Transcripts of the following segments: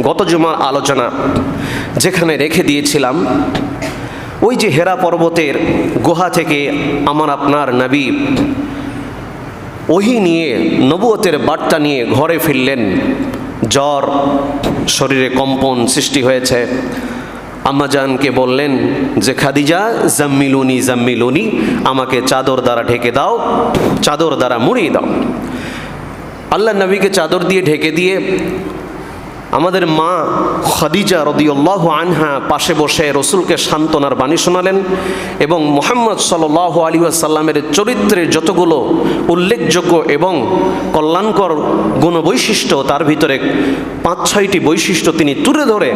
গত জুমার আলোচনা যেখানে রেখে দিয়েছিলাম, ওই যে হেরা পর্বতের গুহা থেকে আমার আপনার নবী ওহি নিয়ে, নবুয়তের বার্তা নিয়ে ঘরে ফিরলেন। জ্বর, শরীরে কম্পন সৃষ্টি হয়েছে। আম্মাজানকে বললেন যে, খাদিজা, জাম্মিলুনি জাম্মিলুনি, আমাকে চাদর দ্বারা ঢেকে দাও, চাদর দ্বারা মুড়িয়ে দাও। আল্লাহ নবীকে চাদর দিয়ে ঢেকে দিয়ে আমাদের মা খাদিজা রদিউল্লাহ আনহা পাশে বসে রসুলকে সান্ত্বনার বাণী শোনালেন এবং মোহাম্মদ সাল আলী আসাল্লামের চরিত্রের যতগুলো উল্লেখযোগ্য এবং কল্যাণকর গুণবৈশিষ্ট্য তার ভিতরে পাঁচ ছয়টি বৈশিষ্ট্য তিনি তুলে ধরে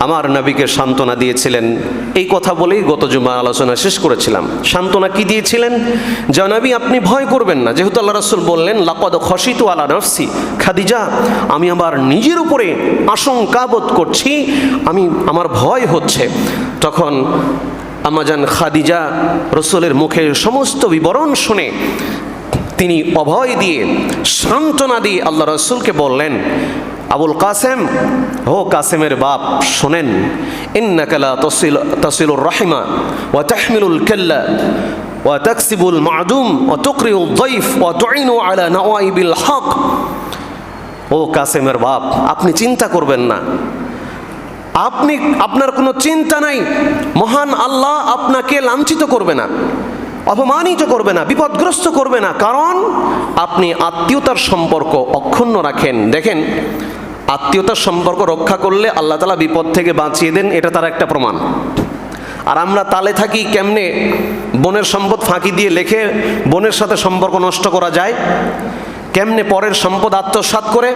আমার নবীকে সান্ত্বনা দিয়েছিলেন। এই কথা বলেই গত জুমা আলোচনা শেষ করেছিলাম। সান্ত্বনা কি দিয়েছিলেন? যে নবী আপনি ভয় করবেন না। যেহেতু আল্লাহ রসুল বললেন, লাকদ খসিতু আলা নফসি। খাদিজা, আমি আমার নিজের উপরে আশঙ্কা বোধ করছি, আমি, আমার ভয় হচ্ছে। তখন আমাজান খাদিজা রসুলের মুখে সমস্ত বিবরণ শুনে তিনি অভয় দিয়ে সান্ত্বনা দিয়ে আল্লাহ রসুলকে বললেন আবুল কাসেম, ও কাসেমের বাপ, শোনেন ইন্নাকালা তসিল, তসিলুর রাহিমা, ওয়া তাহমিলুল কেল্লা, ওয়া তাকসিবুল মাদুম ও তুকরিউল দইফ ও তুইনু আলা নওয়াইবিল হক। ও কাসেমের বাপ, আপনি চিন্তা করবেন না। আপনি, আপনার কোনো চিন্তা নাই। মহান আল্লাহ আপনাকে লাঞ্ছিত করবে না, অপমানিত করবে না, বিপদগ্রস্ত করবে না। কারণ আপনি আত্মীয়তার সম্পর্ক অক্ষুণ্ণ রাখেন। দেখেন আত্মীয়তার সম্পর্ক রক্ষা করলে আল্লাহ তালা বিপদ থেকে বাঁচিয়ে দেন, এটা তার একটা প্রমাণ। আর আমরা তালে থাকি কেমনে বোনের সম্পদ ফাঁকি দিয়ে লেখে, বোনের সাথে সম্পর্ক নষ্ট করা যায়, কেমনে পরের সম্পদ আত্মসাৎ করে,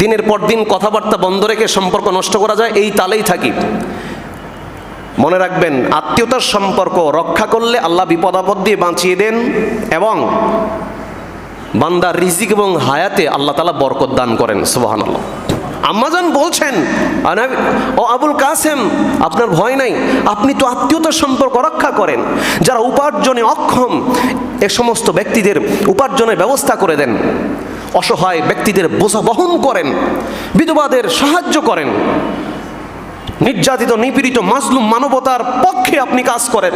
দিনের পর দিন কথাবার্তা বন্ধ রেখে সম্পর্ক নষ্ট করা যায়, এই তালেই থাকি। মনে রাখবেন, আত্মীয়তার সম্পর্ক রক্ষা করলে আল্লাহ বিপদ আপদ দিয়ে বাঁচিয়ে দেন এবং বান্দার রিজিক এবং হায়াতে আল্লাহ তালা বরকত দান করেন সুবাহান আল্লাহ আম্মাজান বলছেন ও আবুল কাসেম, আপনার ভয় নাই। আপনি তো আত্মীয়তার সম্পর্ক রক্ষা করেন। যারা উপার্জনে অক্ষম, এ সমস্ত ব্যক্তিদের উপার্জনের ব্যবস্থা করে দেন। অসহায় ব্যক্তিদের বোঝা বহন করেন। বিধবাদের সাহায্য করেন। নির্যাতিত, নিপীড়িত, মাজলুম মানবতার পক্ষে আপনি কাজ করেন।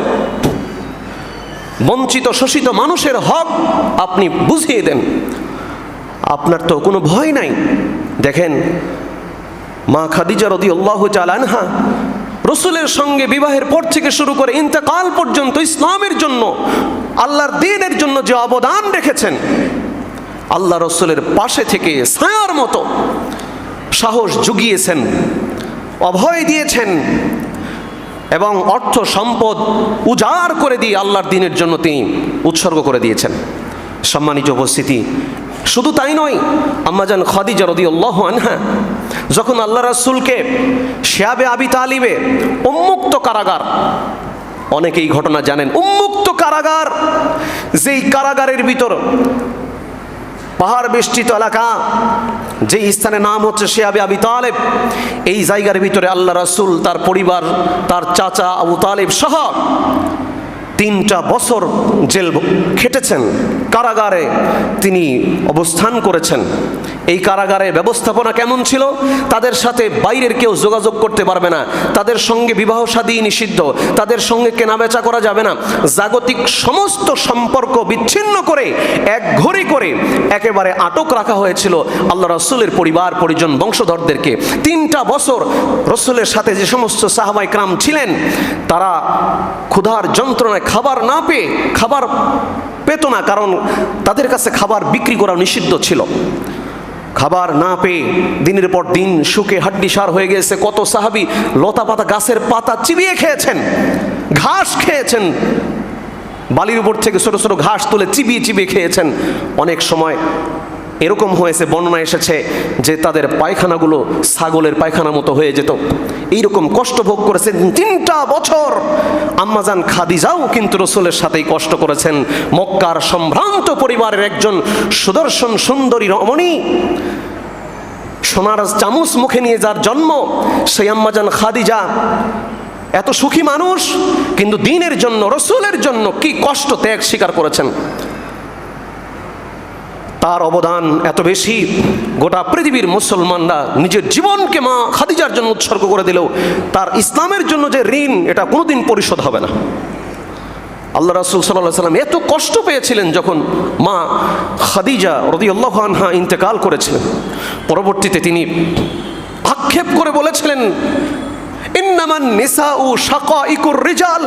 বঞ্চিত, শোষিত মানুষের হক আপনি বুঝিয়ে দেন। আপনার তো কোনো ভয় নাই। দেখেন, মা খাদিজা রদি আল্লাহ চালানহা রসুলের সঙ্গে বিবাহের পর থেকে শুরু করে ইন্তেকাল পর্যন্ত ইসলামের জন্য, আল্লাহর দিনের জন্য যে অবদান রেখেছেন, আল্লাহ রসুলের পাশে থেকে ছায়ার মতো সাহস জুগিয়েছেন, অভয় দিয়েছেন এবং অর্থ সম্পদ উজাড় করে দিয়ে আল্লাহর দিনের জন্য তিনি উৎসর্গ করে দিয়েছেন। সম্মানিত উপস্থিতি শুধু তাই নয় আম্মাজান খাদিজা রদি আল্লাহ আনহা, যখন আল্লাহ রাসুলকে শেয়াবে আবি তালিবে উন্মুক্ত কারাগার, অনেকেই ঘটনা জানেন, উন্মুক্ত কারাগার, যেই কারাগারের ভিতর পাহাড় বেষ্টিত এলাকা যে স্থানের নাম হচ্ছে শেয়াবে আবি তালেব, এই জায়গার ভিতরে আল্লাহ রাসুল তার পরিবার, তার চাচা আবু তালেব সহ তিনটা বছর জেল খেটেছেন। কারাগারে তিনি অবস্থান করেছেন। এই কারাগারে ব্যবস্থাপনা কেমন ছিল? তাদের সাথে বাইরের কেউ যোগাযোগ করতে পারবে না। তাদের সঙ্গে বিবাহ সাদী নিষিদ্ধ। তাদের সঙ্গে কেনাবেচা করা যাবে না। জাগতিক সমস্ত সম্পর্ক বিচ্ছিন্ন করে, এক ঘড়ি করে একেবারে আটক রাখা হয়েছিল আল্লাহ রসুলের পরিবার, পরিজন, বংশধরদেরকে। তিনটা বছর রসুলের সাথে যে সমস্ত সাহাবাই ক্রাম ছিলেন, তারা ক্ষুধার যন্ত্রণায় খাবার না পেয়ে খাবার পেত না, কারণ তাদের কাছে খাবার বিক্রি করা নিষিদ্ধ ছিল। খাবার না পেয়ে দিনের পর দিন শুকে হাড্ডি সার হয়ে গেছে। কত সাহাবি লতা পাতা গাছের পাতা চিবিয়ে খেয়েছেন, ঘাস খেয়েছেন, বালির উপর থেকে ছোট ছোট ঘাস তুলে চিবিয়ে চিবিয়ে খেয়েছেন। অনেক সময় এরকম হয়েছে, বর্ণনা এসেছে যে তাদের পায়খানাগুলো ছাগলের পায়খানা মতো হয়ে যেত। এইরকম কষ্ট ভোগ করেছেন তিনটা বছর। আম্মাজান খাদিজাও কিন্তু রসুলের সাথেই কষ্ট করেছেন। মক্কার সম্ভ্রান্ত পরিবারের একজন সুদর্শন সুন্দরী রমণী, সোনার চামচ মুখে নিয়ে যার জন্ম, সেই আম্মাজান খাদিজা। এত সুখী মানুষ, কিন্তু দিনের জন্য, রসুলের জন্য কি কষ্ট ত্যাগ স্বীকার করেছেন? তার অবদান এত বেশি। গোটা পৃথিবীর মুসলমানরা নিজের জীবনকে মা খাদিজার জন্য উৎসর্গ করে দিলেও তার ইসলামের জন্য যে ঋণ, এটা কোনোদিন পরিশোধ হবে না। আল্লাহ রাসুল সাল্লাহ সাল্লাম এত কষ্ট পেয়েছিলেন যখন মা খাদিজা রদি আল্লাহ আনহা ইন্তেকাল করেছিলেন। পরবর্তীতে তিনি আক্ষেপ করে বলেছিলেন, ইন্নামান নিসা ও সাকা ইকুর রিজাল।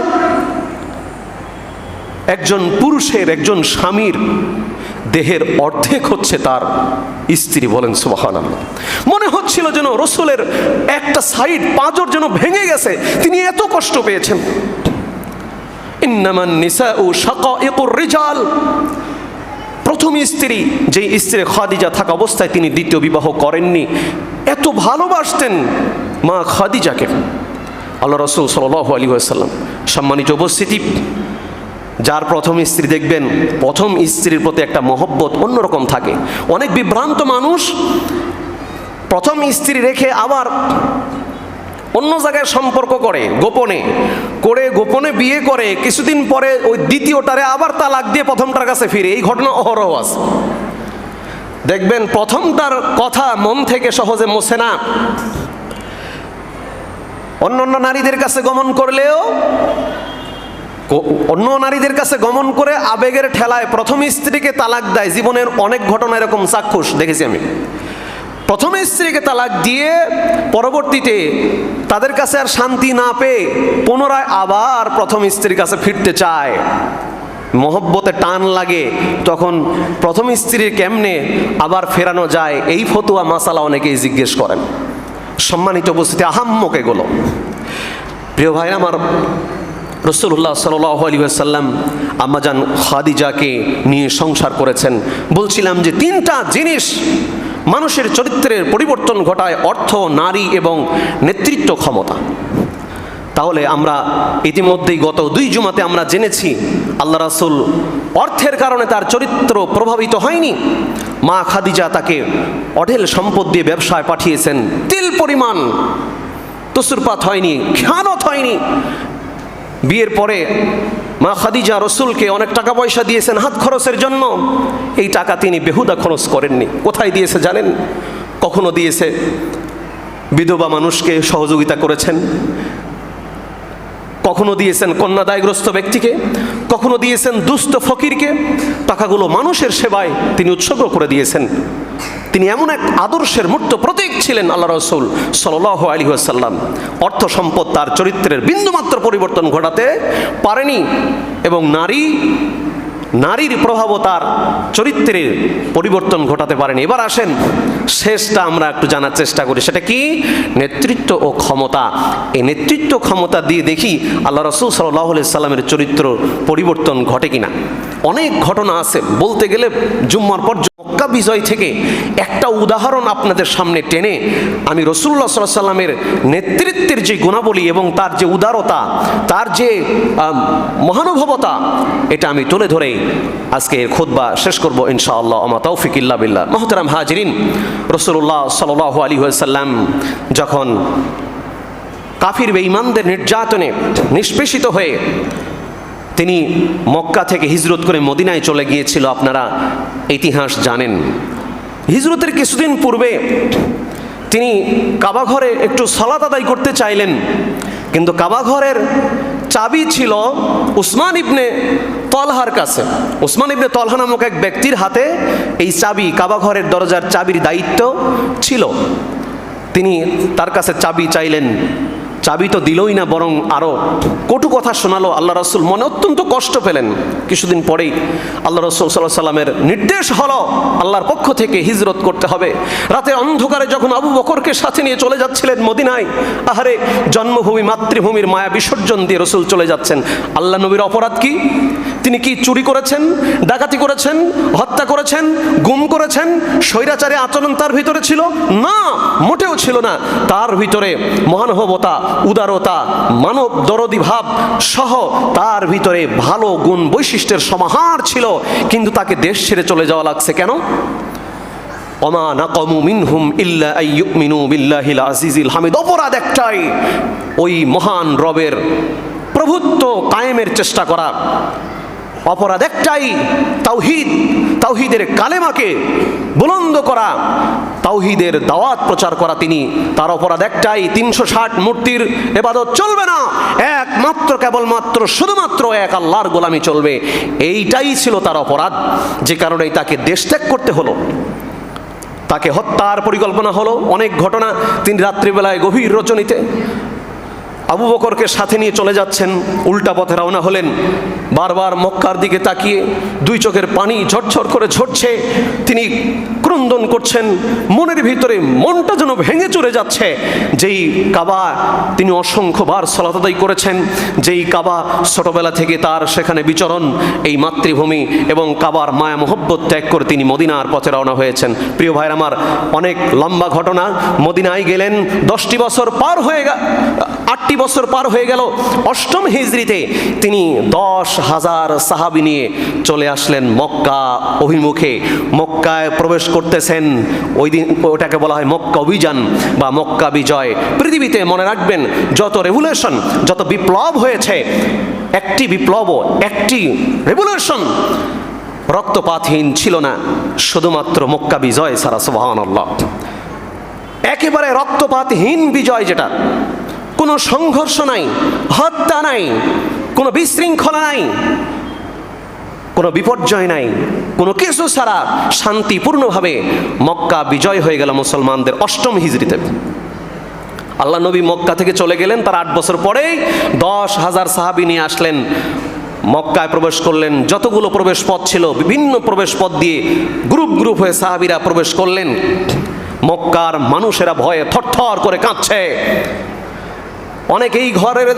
একজন পুরুষের, একজন স্বামীর দেহের অর্ধেক হচ্ছে তার স্ত্রী বলেন সুবাহান মনে হচ্ছিল যেন রসুলের একটা সাইড, পাঁজর যেন ভেঙে গেছে, তিনি এত কষ্ট পেয়েছেন। ইন্নামান নিসা ও ইকুর রিজাল। প্রথম স্ত্রী যে স্ত্রী খাদিজা থাকা অবস্থায় তিনি দ্বিতীয় বিবাহ করেননি, এত ভালোবাসতেন মা খাদিজাকে। আল্লাহ রসুল সাল আলী আসাল্লাম সম্মানিত উপস্থিতি যার প্রথম স্ত্রী দেখবেন, প্রথম স্ত্রীর প্রতি একটা মহব্বত অন্যরকম থাকে। অনেক বিভ্রান্ত মানুষ প্রথম স্ত্রী রেখে আবার অন্য জায়গায় সম্পর্ক করে, গোপনে। করে, গোপনে বিয়ে করে, কিছুদিন পরে ওই দ্বিতীয়টারে আবার তালাক দিয়ে প্রথমটার কাছে ফিরে। এই ঘটনা অহরহ আছে। দেখবেন, প্রথমটার কথা মন থেকে সহজে মোছে না। অন্য অন্য নারীদের কাছে গমন করলেও অন্য নারীদের কাছে গমন করে আবেগের ঠেলায় প্রথম স্ত্রীকে তালাক দেয়। জীবনের অনেক ঘটনা এরকম চাক্ষুষ, দেখেছি আমি। প্রথম স্ত্রীকে তালাক দিয়ে পরবর্তীতে তাদের কাছে আর শান্তি না পেয়ে পুনরায় আবার প্রথম স্ত্রীর কাছে ফিরতে চায়। মহব্বতে টান লাগে, তখন প্রথম স্ত্রীর কেমনে আবার ফেরানো যায়, এই ফতুয়া মাসালা অনেকেই জিজ্ঞেস করেন। সম্মানিত উপস্থিতি, আহাম্মক এগুলো। প্রিয় ভাই আমার রসুল্লাহ সাল আলী সাল্লাম আম্মাজান খাদিজাকে নিয়ে সংসার করেছেন। বলছিলাম যে তিনটা জিনিস মানুষের চরিত্রের পরিবর্তন ঘটায় অর্থ, নারী এবং নেতৃত্ব ক্ষমতা। তাহলে আমরা ইতিমধ্যেই গত দুই জুমাতে আমরা জেনেছি, আল্লাহ রাসুল অর্থের কারণে তার চরিত্র প্রভাবিত হয়নি। মা খাদিজা তাকে অঢেল সম্পদ দিয়ে ব্যবসায় পাঠিয়েছেন। তিল পরিমাণ তসুরপাত হয়নি, খেয়ানত হয়নি। বিয়ের পরে মা খাদিজা রসুলকে অনেক টাকা পয়সা দিয়েছেন হাত খরচের জন্য। এই টাকা তিনি বেহুদা খরচ করেননি। কোথায় দিয়েছে জানেন? কখনো দিয়েছে? বিধবা মানুষকে সহযোগিতা করেছেন। কখনো দিয়েছেন কন্যাদায়গ্রস্ত ব্যক্তিকে? কখনো দিয়েছেন দুস্থ ফকিরকে? টাকাগুলো মানুষের সেবায় তিনি উৎসর্গ করে দিয়েছেন। তিনি এমন এক আদর্শের মূর্ত প্রতীক ছিলেন আল্লাহ রসুল সাল আলী আসাল্লাম অর্থ সম্পদ তার চরিত্রের বিন্দুমাত্র পরিবর্তন ঘটাতে পারেনি এবং নারী, নারীর প্রভাবও তার চরিত্রের পরিবর্তন ঘটাতে পারেনি। এবার আসেন, শেষটা আমরা একটু জানার চেষ্টা করি। সেটা কি? নেতৃত্ব ও ক্ষমতা। এই নেতৃত্ব ক্ষমতা দিয়ে দেখি আল্লাহ রসুল সাল্লাহ সাল্লামের চরিত্র পরিবর্তন ঘটে কিনা। অনেক ঘটনা আছে। বলতে গেলে জুম্মার পর মক্কা বিজয় থেকে একটা উদাহরণ আপনাদের সামনে টেনে আমি সাল্লাহ সাল্লামের নেতৃত্বের যে গুণাবলী এবং তার যে উদারতা, তার যে মহানুভবতা, এটা আমি তুলে ধরে আজকে এর খুদ্া শেষ করব ইনশাআল্লাহ। আমা তৌফিক ইল্লা বিল্লাহ। মহতরাম হাজরিন রসুল্লাহ সাল আলী সাল্লাম যখন কাফির বেঈমানদের নির্যাতনে নিষ্পেষিত হয়ে তিনি মক্কা থেকে হিজরত করে মদিনায় চলে গিয়েছিল। আপনারা ইতিহাস জানেন। হিজরতের কিছুদিন পূর্বে তিনি কাবাঘরে একটু সলাত আদায় করতে চাইলেন। কিন্তু কাবাঘরের চাবি ছিল উসমান ইবনে তলহার কাছে। উসমান ইবনে তলহা নামক এক ব্যক্তির হাতে এই চাবি কাবাঘরের দরজার চাবির দায়িত্ব ছিল। তিনি তার কাছে চাবি চাইলেন। চাবি তো দিলই না, বরং আরও কটু কথা শোনালো আল্লাহ রসুল। মনে অত্যন্ত কষ্ট পেলেন। কিছুদিন পরেই আল্লাহ রসুল সাল্লাহ সাল্লামের নির্দেশ হলো, আল্লাহর পক্ষ থেকে হিজরত করতে হবে। রাতে অন্ধকারে যখন আবু বকরকে সাথে নিয়ে চলে যাচ্ছিলেন মদিনায়, আহারে জন্মভূমি, মাতৃভূমির মায়া বিসর্জন দিয়ে রসুল চলে যাচ্ছেন। আল্লাহ নবীর অপরাধ কি? তিনি কি চুরি করেছেন, ডাকাতি করেছেন, হত্যা করেছেন, গুম করেছেন, স্বৈরাচারে আচরণ তার ভিতরে ছিল? না, মোটেও ছিল না। তার ভিতরে মহানুভবতা উদারতা, মানব দরদি ভাব সহ তার ভিতরে ভালো গুণ বৈশিষ্ট্যের সমাহার ছিল, কিন্তু তাকে দেশ ছেড়ে চলে যাওয়া লাগছে কেন? অমা নাকমু মিনহুম ইল্লা আইয়ুমিনু বিল্লাহিল আজিজিল হামিদ। অপরাধ একটাই, ওই মহান রবের প্রভুত্ব কায়েমের চেষ্টা করা। অপরাধ একটাই, তাওহিদ। তাওহিদের কালেমাকে বুলন্দ করা, তাওহিদের দাওয়াত প্রচার করা তিনি। তার অপরাধ একটাই, তিনশো ষাট মূর্তির এবাদত চলবে না। একমাত্র, কেবলমাত্র, শুধুমাত্র এক আল্লাহর গোলামি চলবে। এইটাই ছিল তার অপরাধ। যে কারণেই তাকে দেশ ত্যাগ করতে হলো। তাকে হত্যার পরিকল্পনা হলো। অনেক ঘটনা তিনি রাত্রিবেলায় গভীর রচনীতে আবু বকরকে সাথে নিয়ে চলে যাচ্ছেন, উল্টা পথে রওনা হলেন। বারবার মক্কার দিকে তাকিয়ে দুই চোখের পানি ঝরঝর করে ঝরছে। তিনি ক্রন্দন করছেন, মনের ভিতরে মনটা যেন ভেঙে চলে যাচ্ছে। যেই কাবা তিনি অসংখ্যবার সলাতদাই করেছেন, যেই কাবা ছোটবেলা থেকে তার সেখানে বিচরণ, এই মাতৃভূমি এবং কাবার মায়া মোহব্বত ত্যাগ করে তিনি মদিনার পথে রওনা হয়েছেন। প্রিয় ভাইয়ের আমার, অনেক লম্বা ঘটনা। মদিনায় গেলেন, দশটি বছর পার হয়ে গেল আটটি বছর পার হয়ে গেল। অষ্টম হিজড়িতে তিনি দশ হাজার সাহাবি নিয়ে চলে আসলেন মক্কা অভিমুখে। মক্কায় প্রবেশ করতেছেন। ওই দিন ওটাকে বলা হয় মক্কা অভিযান বা মক্কা বিজয়। পৃথিবীতে মনে রাখবেন, যত রেভুলেশন যত বিপ্লব হয়েছে, একটি বিপ্লব একটি রেভুলেশন রক্তপাতহীন ছিল না। শুধুমাত্র মক্কা বিজয় সারা আল্লাহ একেবারে রক্তপাতহীন বিজয় যেটা কোনো সংঘর্ষ নাই, হত্যা নাই, কোনো বিশৃঙ্খলা নাই, কোনো বিপর্যয় নাই, কোনো কিছু ছাড়া শান্তিপূর্ণভাবে মক্কা বিজয় হয়ে গেল মুসলমানদের অষ্টম হিজড়িতে। আল্লাহ নবী মক্কা থেকে চলে গেলেন, তার আট বছর পরেই দশ হাজার সাহাবি নিয়ে আসলেন, মক্কায় প্রবেশ করলেন, যতগুলো প্রবেশ পথ ছিল, বিভিন্ন প্রবেশ পথ দিয়ে গ্রুপ গ্রুপ হয়ে সাহাবিরা প্রবেশ করলেন। মক্কার মানুষেরা ভয়ে থরথর করে কাঁদছে। অনেকেই ঘরের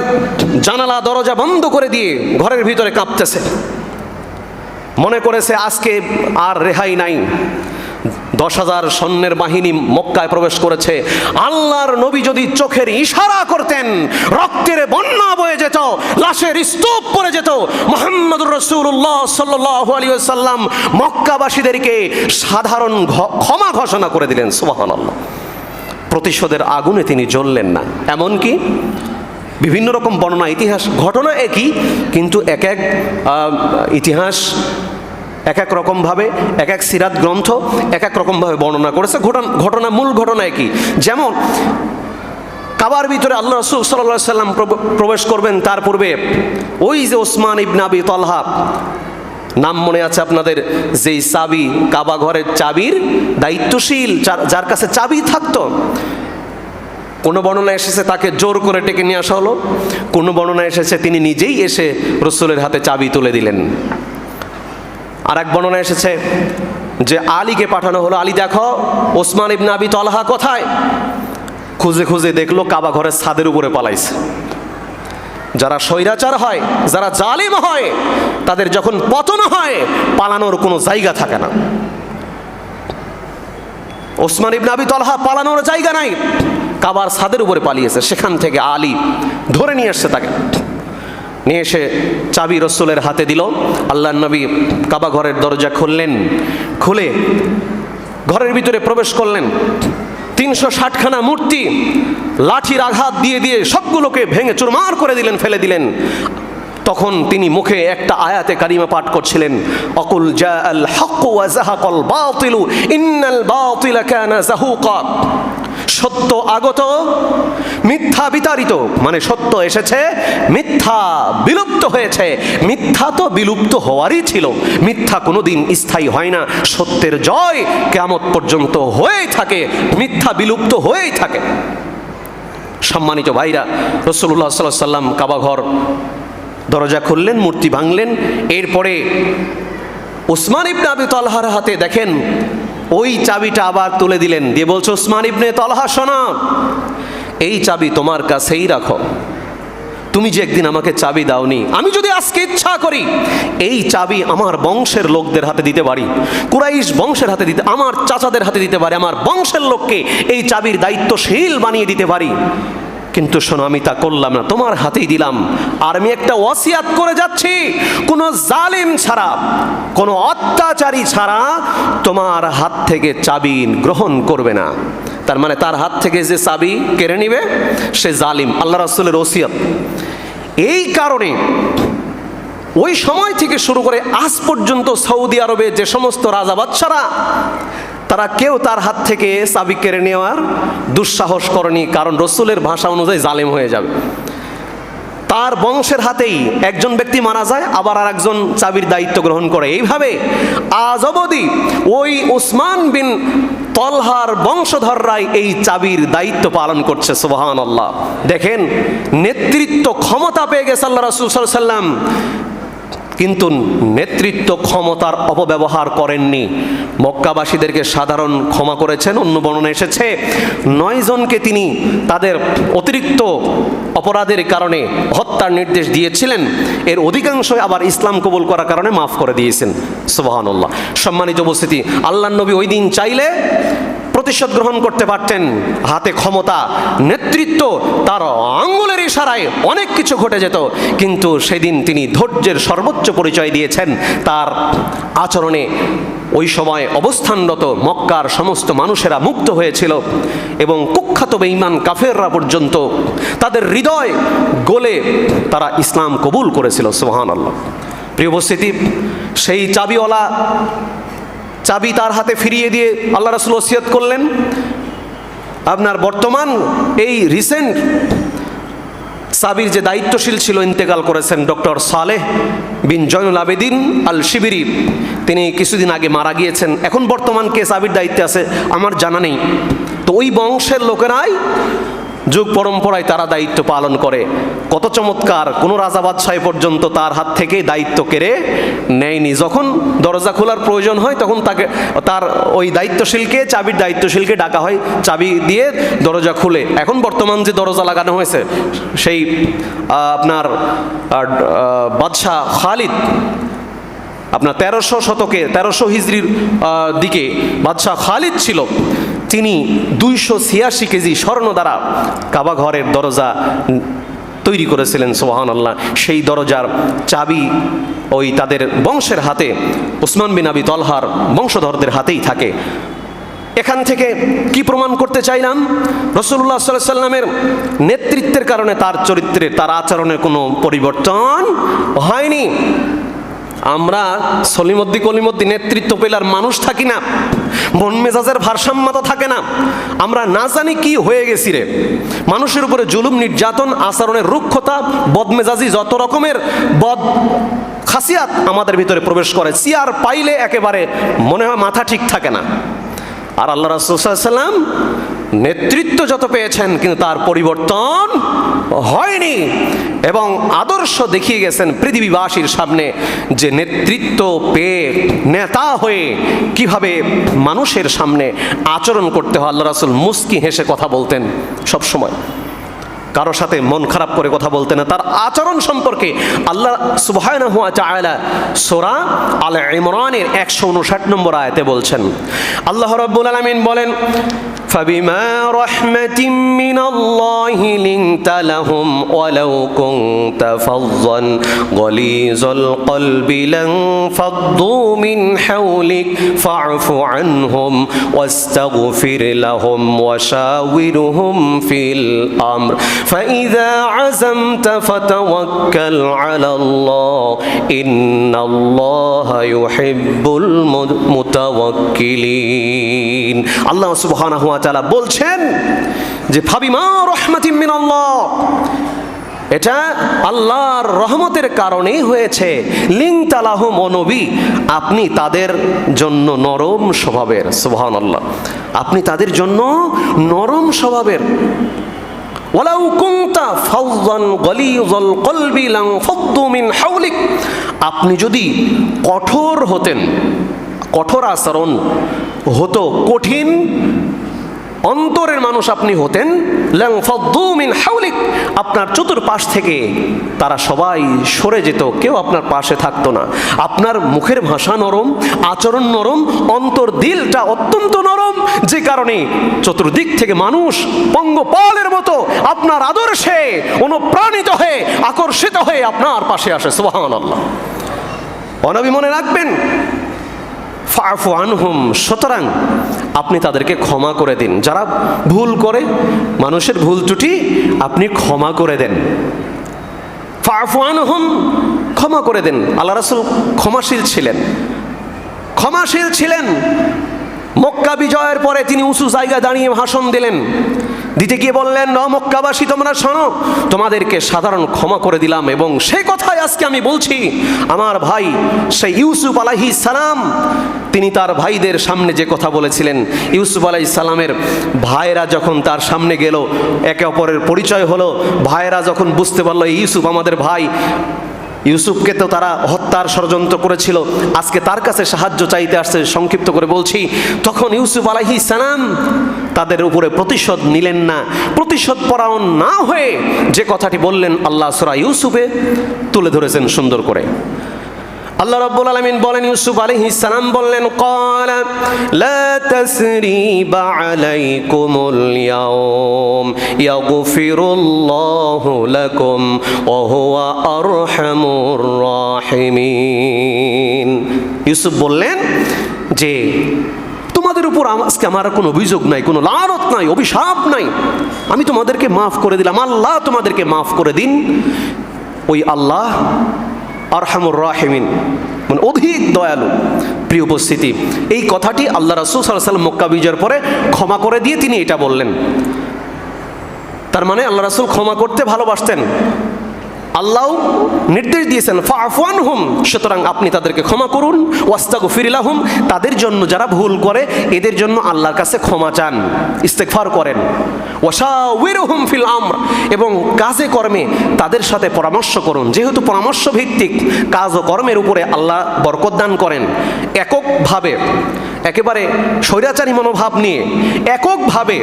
জানালা, দরজা বন্ধ করে দিয়ে ঘরের ভিতরে কাঁপতেছে। মনে করেছে, আজকে আর রেহাই নাই। দশ হাজার সৈন্যের বাহিনী মক্কায় প্রবেশ করেছে। আল্লাহর নবী যদি চোখের ইশারা করতেন, রক্তের বন্যা বয়ে যেত, লাশের স্তূপ পড়ে যেত, মোহাম্মদুর রসুল্লাহ সাল্লাহ আলী সাল্লাম মক্কাবাসীদেরকে সাধারণ ক্ষমা ঘোষণা করে দিলেন সুবাহান আল্লাহ প্রতিশোধের আগুনে তিনি জ্বললেন না। এমনকি বিভিন্ন রকম বর্ণনা, ইতিহাস, ঘটনা একই, কিন্তু এক এক ইতিহাস এক এক রকমভাবে, এক এক সিরাত গ্রন্থ এক এক রকমভাবে বর্ণনা করেছে। ঘটনা ঘটনা, মূল ঘটনা একই। যেমন, কাবার ভিতরে আল্লাহ রসুল সাল্লাহ সাল্লাম প্রব- প্রবেশ করবেন, তার পূর্বে ওই যে ওসমান ইবনাবি তলহা নাম মনে আছে আপনাদের? যেই চাবি, কাবা ঘরের চাবির দায়িত্বশীল, যার- কাছে চাবি থাকতো, কোনো বর্ণনা এসেছে তাকে জোর করে টেকে নিয়ে আসা হলো? কোনো বর্ণনা এসেছে তিনি নিজেই এসে রসুলের হাতে চাবি তুলে দিলেন? আর এক বর্ণনা এসেছে যে আলীকে পাঠানো হলো, আলী দেখো, ওসমান ইবনে আবি তলহা কোথায়? খুঁজে খুঁজে দেখল কাবা ঘরের ছাদের উপরে পালাইছে। যারা স্বৈরাচার হয়, যারা জালিম হয়, তাদের যখন পতন হয়, পালানোর কোনো জায়গা থাকে না। ওসমান ইবনে আবি তলহা পালানোর জায়গা নাই। কাবার ছাদের উপরে পালিয়েছে, সেখান থেকে আলী ধরে নিয়ে এসছে তাকে। নিয়ে এসে চাবি রসুলের হাতে দিল। আল্লাহ নবী কাবা ঘরের দরজা খুললেন, খুলে ঘরের ভিতরে প্রবেশ করলেন। তিনশো ষাটখানা মূর্তি, লাঠির আঘাত দিয়ে দিয়ে সবগুলোকে ভেঙে চুরমার করে দিলেন, ফেলে দিলেন। তখন তিনি মুখে একটা আয়াতে কারিমা পাঠ করছিলেন, অকুল জা আল হক ওয়া জাহাকাল বাতিলু, ইন্নাল বাতিলা কানা জাহুকা। সত্য আগত, মিথ্যা বিতাড়িত। মানে সত্য এসেছে, মিথ্যা বিলুপ্ত হয়েছে। মিথ্যা তো বিলুপ্ত হওয়ারই ছিল। মিথ্যা কোনোদিন স্থায়ী হয় না। সত্যের জয় কেমত পর্যন্ত হয়েই থাকে। মিথ্যা বিলুপ্ত হয়েই থাকে। সম্মানিত ভাইরা রসুল্লাহ সাল্লাহ সাল্লাম কাবাঘর দরজা খুললেন, মূর্তি ভাঙলেন। এরপরে ওসমান ইবনে আবি তলহার হাতে দেখেন ওই চাবিটা আবার তুলে দিলেন। দিয়ে বলছে, ওসমান ইবনে তলহা, শোনা। এই চাবি তোমার কাছেই রাখো। তুমি যে একদিন আমাকে চাবি দাওনি, আমি যদি আজকে ইচ্ছা করি, এই চাবি আমার বংশের লোকদের হাতে দিতে পারি, কুরাইশ বংশের হাতে দিতে, আমার চাচাদের হাতে দিতে পারি, আমার বংশের লোককে এই চাবির দায়িত্বশীল বানিয়ে দিতে পারি। কিন্তু শোনো, আমি তা করলাম না। তোমার হাতেই দিলাম। আর আমি একটা ওয়াসিয়াত করে যাচ্ছি। কোনো জালিম ছাড়া, কোনো অত্যাচারী ছাড়া তোমার হাত থেকে চাবি গ্রহণ করবে না। তার মানে তার হাত থেকে যে চাবি কেড়ে নিবে, সে জালিম। আল্লাহ রাসুলের ওসিয়ত এই কারণে ওই সময় থেকে শুরু করে আজ পর্যন্ত সৌদি আরবে যে সমস্ত রাজা বাচ্চারা তারা কেউ তার হাত থেকে চাবি কেড়ে নেওয়ার দুঃসাহস করেনি, কারণ রসুলের ভাষা অনুযায়ী জালেম হয়ে যাবে। তার বংশের হাতেই একজন ব্যক্তি মারা যায়, আবার আর একজন চাবির দায়িত্ব গ্রহণ করে। এইভাবে আজ অবধি ওই উসমান বিন তলহার বংশধররাই এই চাবির দায়িত্ব পালন করছে সুবাহান আল্লাহ দেখেন, নেতৃত্ব ক্ষমতা পেয়ে গেছে আল্লাহ রাসুল সাল্লাম কিন্তু নেতৃত্ব ক্ষমতার অপব্যবহার করেননি। মক্কাবাসীদেরকে সাধারণ ক্ষমা করেছেন, অন্য বর্ণনা এসেছে, নয় জনকে তিনি তাদের অতিরিক্ত অপরাধের কারণে হত্যার নির্দেশ দিয়েছিলেন। এর অধিকাংশ আবার ইসলাম কবুল করার কারণে মাফ করে দিয়েছেন। সুবাহান্লাহ সম্মানিত উপস্থিতি আল্লাহ নবী ওই দিন চাইলে প্রতিশোধ গ্রহণ করতে পারতেন। হাতে ক্ষমতা, নেতৃত্ব, তার আঙ্গুলের ইশারায় অনেক কিছু ঘটে যেত। কিন্তু সেদিন তিনি ধৈর্যের সর্বোচ্চ পরিচয় দিয়েছেন। তার আচরণে ওই সময় অবস্থানরত মক্কার সমস্ত মানুষেরা মুক্ত হয়েছিল এবং কুখ্যাত বেঈমান কাফেররা পর্যন্ত তাদের হৃদয় গলে তারা ইসলাম কবুল করেছিল সোহান আল্লাহ প্রিয় উপস্থিতি, সেই চাবিওয়ালা চাবি তার হাতে ফিরিয়ে দিয়ে আল্লাহ রাসুল ওসিয়ত করলেন। আপনার বর্তমান এই রিসেন্ট সাবির যে দায়িত্বশীল ছিল ইন্তেকাল করেছেন ডক্টর সালেহ বিন জয়নুল আবেদিন আল শিবিরি তিনি কিছুদিন আগে মারা গিয়েছেন। এখন বর্তমান কে সাবির দায়িত্বে আছে আমার জানা নেই। তো ওই বংশের লোকেরাই যুগ পরম্পরায় তারা দায়িত্ব পালন করে। কত চমৎকার, কোনো রাজা বাদশাহ পর্যন্ত তার হাত থেকে দায়িত্ব কেড়ে নেয়নি। যখন দরজা খোলার প্রয়োজন হয়, তখন তাকে, তার ওই দায়িত্বশীলকে, চাবির দায়িত্বশীলকে ডাকা হয়, চাবি দিয়ে দরজা খুলে। এখন বর্তমান যে দরজা লাগানো হয়েছে, সেই আপনার বাদশাহ খালিদ, আপনার তেরোশো শতকে, তেরোশো হিজড়ির দিকে বাদশাহ খালিদ ছিল। তিনি দুইশো ছিয়াশি কেজি স্বর্ণ দ্বারা কাবা ঘরের দরজা তৈরি করেছিলেন সোহান আল্লাহ সেই দরজার চাবি ওই তাদের বংশের হাতে, উসমান বিন আবি তলহার বংশধরদের হাতেই থাকে। এখান থেকে কি প্রমাণ করতে চাইলাম? রসুল্লাহ সাল্লাহ সাল্লামের নেতৃত্বের কারণে তার চরিত্রের, তার আচরণের কোনো পরিবর্তন হয়নি। আমরা সলিমদ্দি কলিমদ্দি নেতৃত্ব পেলার মানুষ থাকি না। মন মেজাজের ভারসাম্যতা থাকে না। আমরা না জানি কি হয়ে গেছি রে। মানুষের উপরে জুলুম, নির্যাতন, আচরণের রুক্ষতা, বদমেজাজি যত রকমের বদ খাসিয়াত আমাদের ভিতরে প্রবেশ করে চেয়ার পাইলে একেবারে মনে হয় মাথা ঠিক থাকে না। আর আল্লাহ রাসুসাল্লাম নেতৃত্ব যত পেয়েছেন, কিন্তু তার পরিবর্তন হয়নি। এবং আদর্শ দেখিয়ে গেছেন পৃথিবীবাসীর সামনে যে নেতৃত্ব পেয়ে নেতা হয়ে কীভাবে মানুষের সামনে আচরণ করতে হয়। আল্লাহ রাসুল মুস্কি হেসে কথা বলতেন সব সময়। কারও সাথে মন খারাপ করে কথা বলতে না। তার আচরণ সম্পর্কে আল্লাহ সুবহানাহু ওয়া তাআলা সূরা আল ইমরানের 159 নম্বর আয়াতে বলছেন। আল্লাহ রাব্বুল আলামিন বলেন فبما رحمة من الله لنت لهم ولو كنت فظا. غليظ القلب لانفضوا من حولك فاعف عنهم واستغفر لهم وشاورهم في الأمر. فإذا عزمت فتوكل على الله إن الله يحب المتوكلين. الله سبحانه وتعالى বলছেন যে ফাবিমা রহমাতিম মিনাল্লাহ। এটা আল্লাহর রহমতের কারণেই হয়েছে। লিং তালাহম নবী, আপনি তাদের জন্য নরম স্বভাবের সুবহান আল্লাহ আপনি তাদের জন্য নরম স্বভাবের। ওয়ালাউ কুনতা ফাওযান গলিযাল কলবি লানফাদ্দু মিন হাওলিক। আপনি যদি কঠোর হতেন, কঠোর আচরণ হতো কঠিন অন্তরের মানুষ আপনি হতেন মিন হাওলিক, আপনার চতুর্পাশ থেকে তারা সবাই সরে যেত, কেউ আপনার পাশে থাকতো না। আপনার মুখের ভাষা নরম, আচরণ নরম, অন্তর দিলটা অত্যন্ত নরম, যে কারণে চতুর্দিক থেকে মানুষ পঙ্গপালের মতো আপনার আদর্শে অনুপ্রাণিত হয়ে, আকর্ষিত হয়ে আপনার পাশে আসে সুবহান আল্লাহ অনবী মনে রাখবেন ফাফু আনহুম, সুতরাং আপনি তাদেরকে ক্ষমা করে দিন। যারা ভুল করে, মানুষের ভুল ত্রুটি আপনি ক্ষমা করে দেন। ফাফু আনহুম, ক্ষমা করে দেন। আল্লাহ রাসুল ক্ষমাশীল ছিলেন। ক্ষমাশীল ছিলেন। মক্কা বিজয়ের পরে তিনি উঁচু জায়গায় দাঁড়িয়ে ভাষণ দিলেন। দিতে গিয়ে বললেন মক্কাবাসী, তোমরা শোনো, তোমাদেরকে সাধারণ ক্ষমা করে দিলাম এবং সেই কথাই আজকে আমি বলছি। আমার ভাই সেই ইউসুফ আলাহি সালাম, তিনি তার ভাইদের সামনে যে কথা বলেছিলেন, ইউসুফ আলাই সালামের ভাইয়েরা যখন তার সামনে গেল, একে অপরের পরিচয় হলো, ভাইয়েরা যখন বুঝতে পারল ইউসুফ আমাদের ভাই। ইউসুফকে তো তারা হত্যার ষড়যন্ত্র করেছিল। আজকে তার কাছে সাহায্য চাইতে আসছে, সংক্ষিপ্ত করে বলছি, তখন ইউসুফ আলাহি সালাম তাদের উপরে প্রতিশোধ নিলেন না। প্রতিশোধ পরায়ণ না হয়ে যে কথাটি বললেন, আল্লাহ সরা ইউসুফে তুলে ধরেছেন সুন্দর করে। আল্লাহ রাব্বুল আলামিন বলেন, ইউসুফ আলাইহিস সালাম বললেন, ক্বালা লা তাসরিবা আলাইকুমুল ইয়াউম, ইয়াগফিরুল্লাহু লাকুম, ওয়া হুয়া আরহামুর রাহিমিন। ইউসুফ বললেন, যে তোমাদের উপর আজকে আমার কোনো অভিযোগ নাই, কোনো লানত নাই, অভিশাপ নাই। আমি তোমাদেরকে মাফ করে দিলাম, আল্লাহ তোমাদেরকে মাফ করে দিন। ওই আল্লাহ আরহামুর রাহিমিন। মানে অধিক দয়ালু। প্রিয় উপস্থিতি, এই কথাটি আল্লাহ রাসুল সাল্লাহ সাল্লাম মক্কা বিজয়ের পরে ক্ষমা করে দিয়ে তিনি এটা বললেন। তার মানে আল্লাহ রাসুল ক্ষমা করতে ভালোবাসতেন। আল্লাহ নির্দেশ দিয়েছেন ফাফওয়ান হুম সুতরাং আপনি তাদেরকে ক্ষমা করুন ওয়াস্তাগু ফিরিলাহুম তাদের জন্য যারা ভুল করে, এদের জন্য আল্লাহর কাছে ক্ষমা চান ইস্তেকফার করেন। ওয়াশাউিরুহুম ফিল আমর এবং কাজে কর্মে তাদের সাথে পরামর্শ করুন। যেহেতু পরামর্শ ভিত্তিক কাজ ও কর্মের উপরে আল্লাহ বরকত দান করেন, এককভাবে, একেবারে স্বৈরাচারী মনোভাব নিয়ে, এককভাবে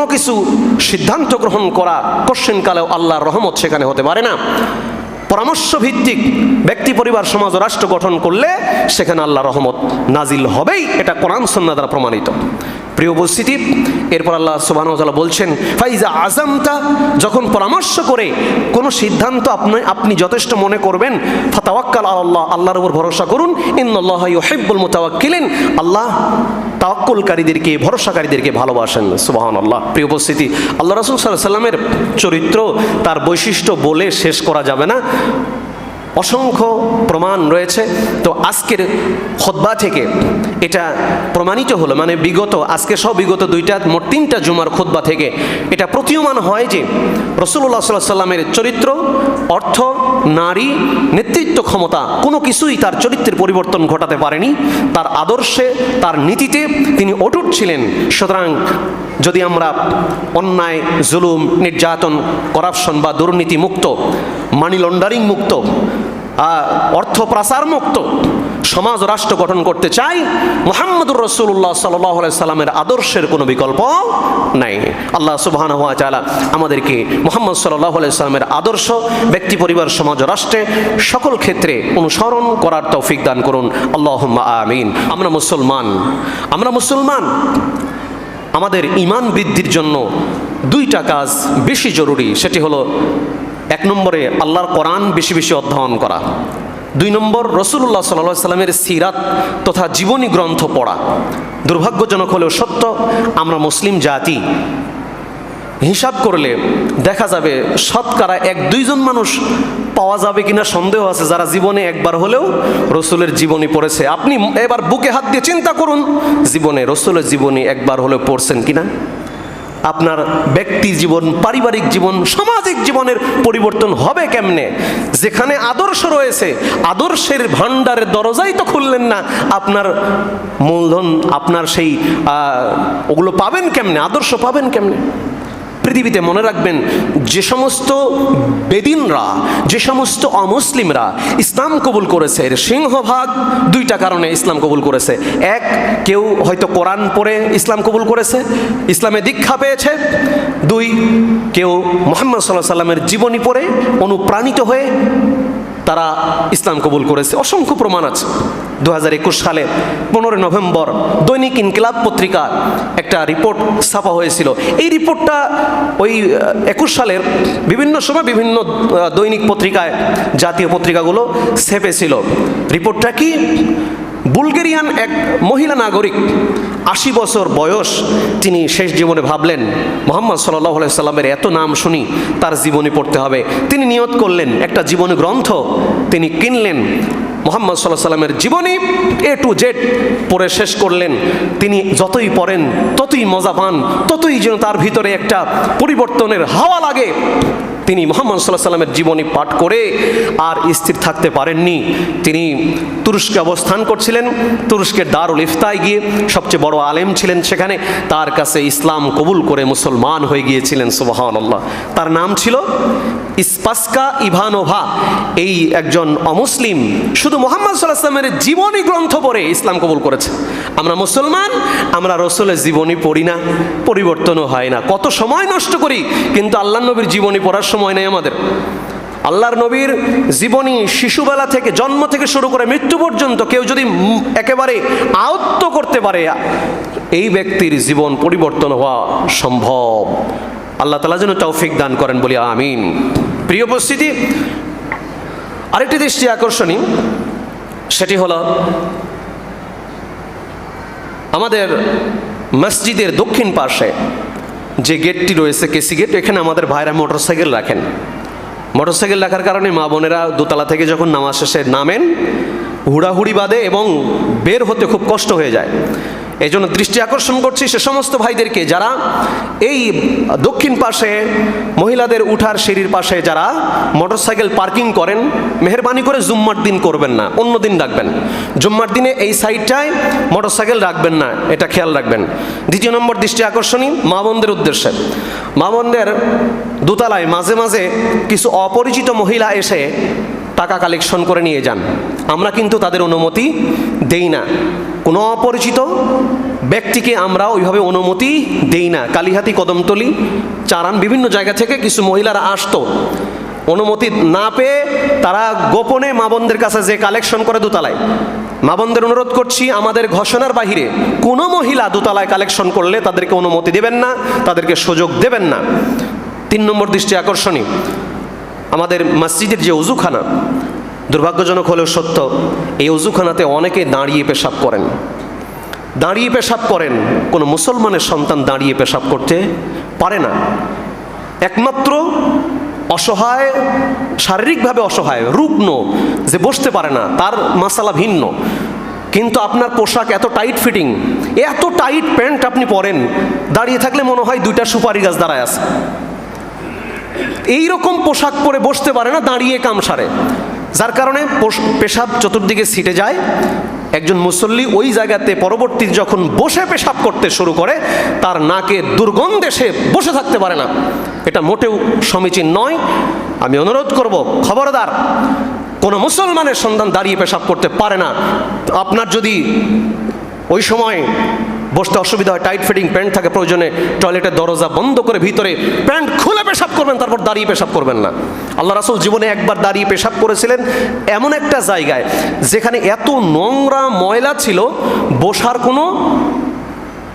কোনো কিছু সিদ্ধান্ত গ্রহণ করা কোশ্চেনকালেও আল্লাহর রহমত সেখানে হতে পারে না। পরামর্শ ভিত্তিক ব্যক্তি, পরিবার, সমাজ রাষ্ট্র গঠন করলে সেখানে আল্লাহ রহমত নাজিল হবেই। এটা কোরআন সন্না দ্বারা প্রমাণিত। প্রিয় উপস্থিতি, এরপর আল্লাহ সুবাহ বলছেন, ফাইজা আজমটা যখন পরামর্শ করে কোনো সিদ্ধান্ত আপনি আপনি যথেষ্ট মনে করবেন, ফাতাওয়াক্কাল আল্লাহ, আল্লাহর উপর ভরসা করুন ইন্নআল্লাহ ইউহিব্বুল মুতাওয়াক্কিলিন, আল্লাহ তাওয়াক্কুলকারীদেরকে, ভরসাকারীদেরকে ভালোবাসেন সুবাহান আল্লাহ প্রিয় উপস্থিতি, আল্লাহ রাসুল সাল্লাহ সাল্লামের চরিত্র, তার বৈশিষ্ট্য বলে শেষ করা যাবে না। অসংখ্য প্রমাণ রয়েছে। তো আজকের খোদ্া থেকে এটা প্রমাণিত হলো মানে বিগত, আজকে সব বিগত দুইটা, মোট তিনটা জুমার খোদ্া থেকে এটা প্রতীয়মান হয় যে রসুল্লাহ সাল্লাহ সাল্লামের চরিত্র, অর্থ, নারী, নেতৃত্ব ক্ষমতা কোনো কিছুই তার চরিত্রের পরিবর্তন ঘটাতে পারেনি। তার আদর্শে, তার নীতিতে তিনি অটুট ছিলেন। সুতরাং যদি আমরা অন্যায়, জুলুম, নির্যাতন, করাপশন বা দুর্নীতি মুক্ত মানি লন্ডারিং মুক্ত অর্থ প্রাসার মুক্ত, সমাজ রাষ্ট্র গঠন করতে চাই, মোহাম্মদুর রসুল্লাহ সাল্লাহ সাল্লামের আদর্শের কোনো বিকল্প নাই। আল্লাহ সুবাহান হওয়া চালা আমাদেরকে মোহাম্মদ সাল্লাহ সাল্লামের আদর্শ, ব্যক্তি, পরিবার, সমাজ, রাষ্ট্রে সকল ক্ষেত্রে অনুসরণ করার তৌফিক দান করুন। আল্লাহ আমিন। আমরা মুসলমান আমরা মুসলমান। আমাদের ইমান বৃদ্ধির জন্য দুইটা কাজ বেশি জরুরি, সেটি হলো এক নম্বরে আল্লাহর কোরআন বেশি বেশি অধ্যয়ন করা। দুই নম্বর রসুল্লাহ সাল্লাহ সাল্লামের সিরাত তথা জীবনী গ্রন্থ পড়া। দুর্ভাগ্যজনক হলেও সত্য, আমরা মুসলিম জাতি। হিসাব করলে দেখা যাবে শতকরা এক দুইজন মানুষ পাওয়া যাবে কিনা সন্দেহ আছে, যারা জীবনে একবার হলেও রসুলের জীবনী পড়েছে। আপনি এবার বুকে হাত দিয়ে চিন্তা করুন, জীবনে রসুলের জীবনী একবার হলেও পড়ছেন কিনা? আপনার ব্যক্তি জীবন, পারিবারিক জীবন, সামাজিক জীবনের পরিবর্তন হবে কেমনে? যেখানে আদর্শ রয়েছে, আদর্শের ভাণ্ডারের দরজাই তো খুললেন না। আপনার মূলধন, আপনার সেই ওগুলো পাবেন কেমনে? আদর্শ পাবেন কেমনে? পৃথিবীতে মনে রাখবেন, যে সমস্ত বেদিনরা, যে সমস্ত অমুসলিমরা ইসলাম কবুল করেছে, এর সিংহভাগ দুইটা কারণে ইসলাম কবুল করেছে। এক, কেউ হয়তো কোরআন পড়ে ইসলাম কবুল করেছে, ইসলামে দীক্ষা পেয়েছে। দুই, কেউ মোহাম্মদ সাল্লাহ সাল্লামের জীবনী পড়ে অনুপ্রাণিত হয়ে তারা ইসলাম কবুল করেছে। অসংখ্য প্রমাণ আছে। দু হাজার একুশ সালে পনেরো নভেম্বর দৈনিক ইনকিলাব পত্রিকার একটা রিপোর্ট ছাপা হয়েছিল। এই রিপোর্টটা ওই একুশ সালের বিভিন্ন সময় বিভিন্ন দৈনিক পত্রিকায় জাতীয় পত্রিকাগুলো ছেপেছিল। রিপোর্টটা কি? বুলগেরিয়ান এক মহিলা নাগরিক, আশি বছর বয়স, তিনি শেষ জীবনে ভাবলেন, মোহাম্মদ সাল্লাহ সাল্লামের এত নাম শুনি তার জীবনী পড়তে হবে। তিনি নিয়ত করলেন, একটা জীবনী গ্রন্থ তিনি কিনলেন, মোহাম্মদ সাল্লাহ সাল্লামের জীবনী এ টু জেড পড়ে শেষ করলেন। তিনি যতই পড়েন, ততই মজা পান, ততই যেন তার ভিতরে একটা পরিবর্তনের হাওয়া লাগে। তিনি মোহাম্মদ সাল্লাহ সাল্লামের জীবনী পাঠ করে আর স্থির থাকতে পারেননি। তিনি তুরস্কে অবস্থান করছিলেন, তুরস্কের দারুল ইফতায় গিয়ে সবচেয়ে বড় আলেম ছিলেন সেখানে। তার কাছে ইসলাম কবুল করে মুসলমান হয়ে গিয়েছিলেন সুবাহান আল্লাহ তার নাম ছিল ইস্পাস্কা ইভানোভা। এই একজন অমুসলিম শুধু মোহাম্মদ সাল্লাহ সাল্লামের জীবনী গ্রন্থ পড়ে ইসলাম কবুল করেছে। আমরা মুসলমান, আমরা রসুলের জীবনী পড়ি না, পরিবর্তনও হয় না। কত সময় নষ্ট করি, কিন্তু আল্লাহ নবীর জীবনী পড়ার সময় নেই আমাদের। আল্লাহর নবীর জীবনী শিশুবেলা থেকে, জন্ম থেকে শুরু করে মৃত্যু পর্যন্ত কেউ যদি একেবারে আয়ত্ত করতে পারে, এই ব্যক্তির জীবন পরিবর্তন হওয়া সম্ভব। আল্লাহ তালা যেন তৌফিক দান করেন, বলি আমিন। প্রিয় উপস্থিতি, আরেকটি দৃষ্টি আকর্ষণী সেটি হলো আমাদের মসজিদের দক্ষিণ পাশে যে গেটটি রয়েছে, কেসি গেট, এখানে আমাদের ভাইরা মোটরসাইকেল রাখেন। মোটরসাইকেল রাখার কারণে মা বোনেরা দোতলা থেকে যখন নামাজ শেষে নামেন, হুড়াহুড়ি বাদে এবং বের হতে খুব কষ্ট হয়ে যায়। এই জন্য দৃষ্টি আকর্ষণ করছি সে সমস্ত ভাইদেরকে যারা এই দক্ষিণ পাশে মহিলাদের উঠার সিঁড়ির পাশে যারা মোটরসাইকেল পার্কিং করেন, মেহরবানি করে জুম্মার দিন করবেন না, অন্য দিন রাখবেন। জুম্মার দিনে এই সাইডটায় মোটরসাইকেল রাখবেন না, এটা খেয়াল রাখবেন। দ্বিতীয় নম্বর দৃষ্টি আকর্ষণী মা বোনদের উদ্দেশ্যে। মা বোনদের দোতলায় মাঝে মাঝে কিছু অপরিচিত মহিলা এসে টাকা কালেকশন করে নিয়ে যান। আমরা কিন্তু তাদের অনুমতি দেই না। কোনো অপরিচিত ব্যক্তিকে আমরা ওইভাবে অনুমতি দেই না। কালিহাতি কদমতলি, চারান বিভিন্ন জায়গা থেকে কিছু মহিলারা আসতো। অনুমতি না পেয়ে তারা গোপনে মা বোনদের কাছে যে কালেকশন করে দোতলায়। মা বোনদের অনুরোধ করছি, আমাদের ঘোষণার বাহিরে কোনো মহিলা দোতলায় কালেকশন করলে তাদেরকে অনুমতি দেবেন না, তাদেরকে সুযোগ দেবেন না। তিন নম্বর দৃষ্টি আকর্ষণী। আমাদের মসজিদের যে উজুখানা, দুর্ভাগ্যজনক হলেও সত্য, এই উজুখানাতে অনেকে দাঁড়িয়ে পেশাব করেন। দাঁড়িয়ে পেশাব করেন, কোনো মুসলমানের সন্তান দাঁড়িয়ে পেশাব করতে পারে না। একমাত্র অসহায়, শারীরিকভাবে অসহায়, রুগ্ন, যে বসতে পারে না, তার মাসালা ভিন্ন। কিন্তু আপনার পোশাক এত টাইট ফিটিং, এত টাইট প্যান্ট আপনি পরেন, দাঁড়িয়ে থাকলে মনে হয় দুইটা সুপারি গাছ দাঁড়ায় আছে। এই রকম পোশাক পরে বসতে পারে না দাঁড়িয়ে কাম সারে। যার কারণে পোশ- পেশাব চতুর্দিকে ছিটে যায়। একজন মুসল্লি ওই জায়গাতে পরবর্তী যখন বসে পেশাব করতে শুরু করে, তার নাকে দুর্গন্ধে সে বসে থাকতে পারে না। এটা মোটেও সমীচীন নয়। আমি অনুরোধ করব, খবরদার, কোনো মুসলমানের সন্তান দাঁড়িয়ে পেশাব করতে পারে না। আপনার যদি ওই সময় বসতে অসুবিধা হয় টাইট ফিটিং প্যান্ট থাকে প্রয়োজনে টয়লেটের দরজা বন্ধ করে ভিতরে প্যান্ট খুলে পেশাব করবেন, তারপর দাঁড়িয়ে পেশাব করবেন না। আল্লাহ রাসুল জীবনে একবার দাঁড়িয়ে পেশাব করেছিলেন এমন একটা জায়গায়, যেখানে এত নোংরা ময়লা ছিল, বসার কোনো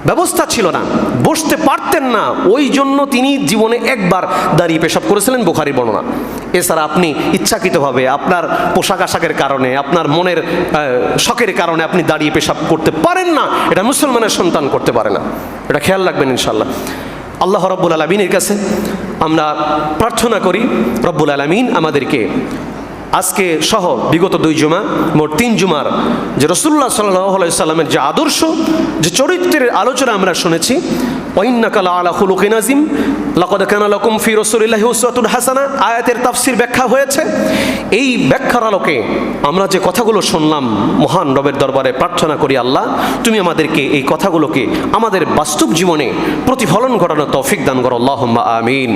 ব্যবস্থা ছিল না। বসতে পারতেন না। ওই জন্য তিনি জীবনে একবার দাঁড়িয়ে পেশাব করেছিলেন বোখারি বর্ণনা। এছাড়া আপনি ইচ্ছাকৃতভাবে আপনার পোশাক আশাকের কারণে, আপনার মনের শখের কারণে আপনি দাঁড়িয়ে পেশাব করতে পারেন না। এটা মুসলমানের সন্তান করতে পারে না। এটা খেয়াল রাখবেন ইনশাল্লাহ আল্লাহ রব্বুল আলমিনের কাছে আমরা প্রার্থনা করি, রব্বুল আলমিন আমাদেরকে আজকে সহ বিগত দুই জুমা, মোট তিন জুমার যে রসুল্লাহ সাল্লাহ সাল্লামের যে আদর্শ, যে চরিত্রের আলোচনা আমরা শুনেছি, ওয়াইন্নাকালা আলা খুলুকিন আজিম লাকদ কানা ফি রাসূলিল্লাহি উসওয়াতুন হাসানা, আয়াতের তাফসীর ব্যাখ্যা হয়েছে। এই ব্যাখ্যার আলোকে আমরা যে কথাগুলো শুনলাম, মহান রবের দরবারে প্রার্থনা করি আল্লাহ, তুমি আমাদেরকে এই কথাগুলোকে আমাদের বাস্তব জীবনে প্রতিফলন ঘটানো তৌফিক দান করো। আল্লাহুম্মা আমিন।